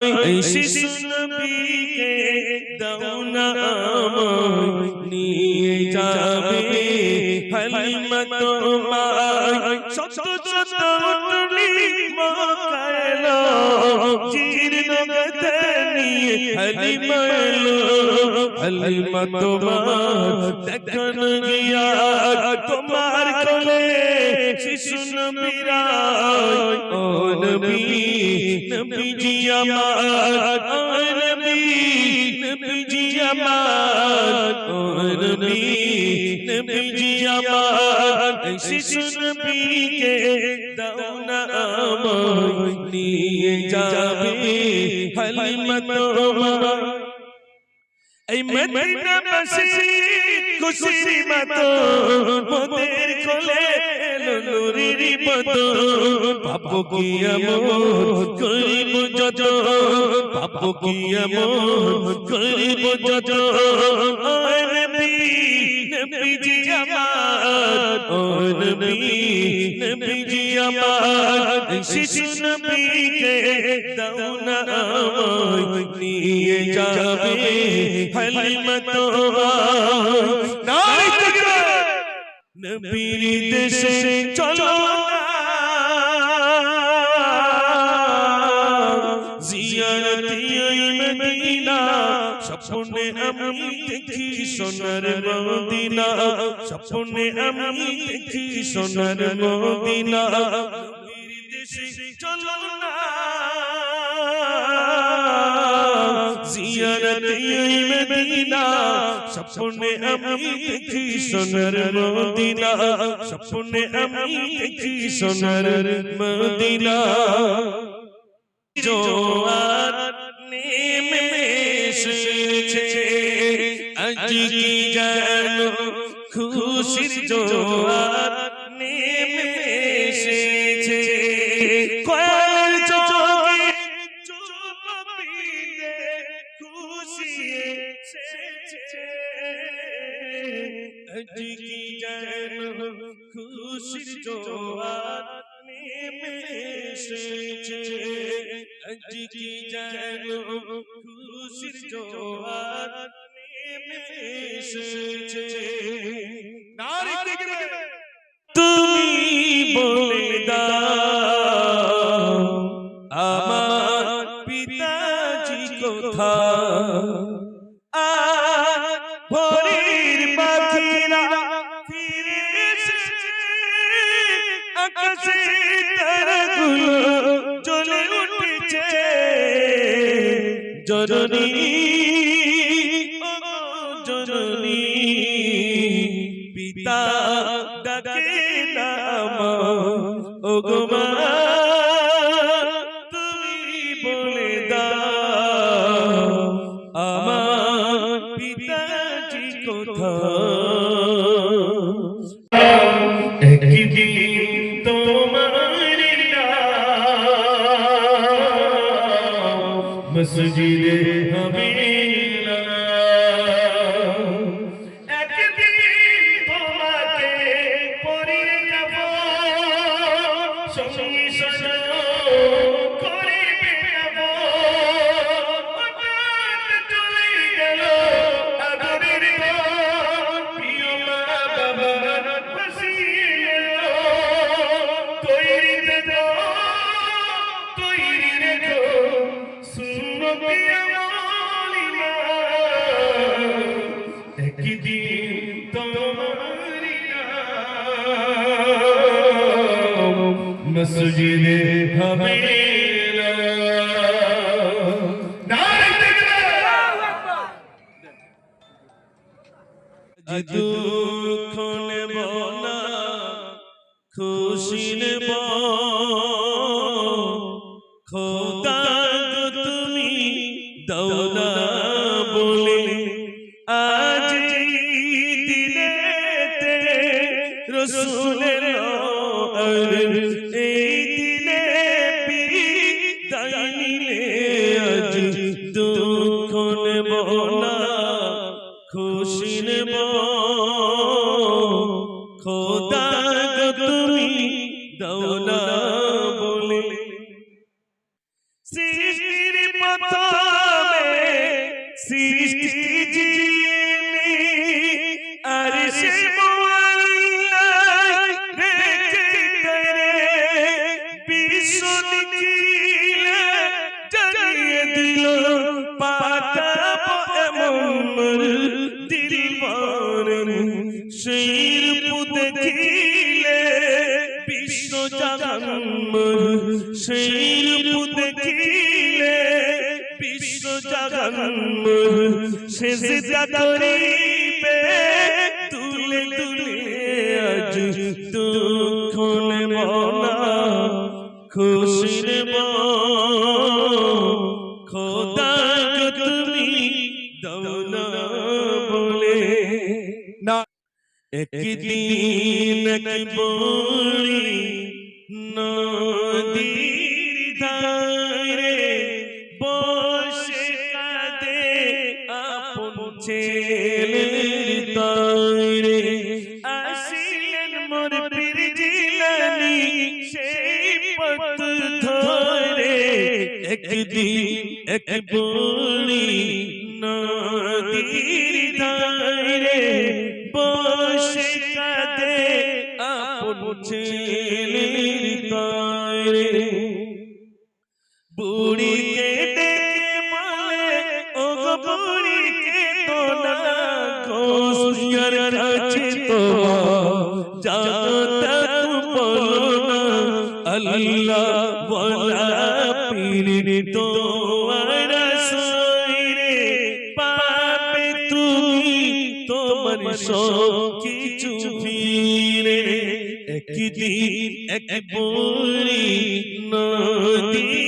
শিশু নবীকে দাও না আমায় নিয়ে যাবে হালিমা তোমায় শত শত উটলি মকালো জীর্ণ হালিমা হালিমা তোমার দেখন কোলে শিশু নবীরা ও নবী নবীজি আমার নবী নবীজি আমার নবী নবীজি আমার শিশু নবীকে দাও না আমায় নিয়ে যাবে হালিমা তোমার এই মদিনা বাসী খুশির মতো মোদের পাপ কি আমল করিব যত? পাপ কি আমল করিব যত? নবী নবীজি আমার। ও নবী নবীজি আমার। শিশু নবীকে দাও না আমায়। নিয়ে যাবে হালিমা নাই নবীর দেশে চলো। স্বপ্নে আমি দেখি সোনার মদিনা স্বপ্নে আমি দেখি সোনার মদিনা নবীর দেশে চলো না জিয়ারতে মদিনা স্বপ্নে আমি দেখি সোনার মদিনা স্বপ্নে আমি দেখি সোনার মদিনা জোয়ার নেমে এসেছে আজ কি জানো খুশির জোয়ার নেমে এসেছে কয়েক চোখে চুপ পিলে খুশি এসেছে কি জানো খুশির জোয়ার জোয়ার এসেছে নারী তুমি বলে দাও আমার পিতাজি আর ভোরের পাখিরা ফিরে এসেছে। জননী পিতা ডাকে নাম। ও গো মা তুমি বলে দাও আমার পিতাজি একদিন তোমার মসজিদে মসজিদে দুঃখ নেব না খুশি নেব। খোদা দেখিলে বিশ্ব জাগান সেই রূপ দেখিলে বিশ্ব জাগান সেজদা করিবে তুলে তুলে আজ দুঃখ নেব না, খুশি খোদা তুমি দাও বলে। না। একদিন এক বড়ি নদীর ধারে বসে কাঁদে আপন ছেলের তারে আসিলেন মোর পীর সেই পথ ধরে। একদিন এক বড়ি নদীর পীর তো আর পাপে তুমি তোমার সব কিছু একদিন এক নদীর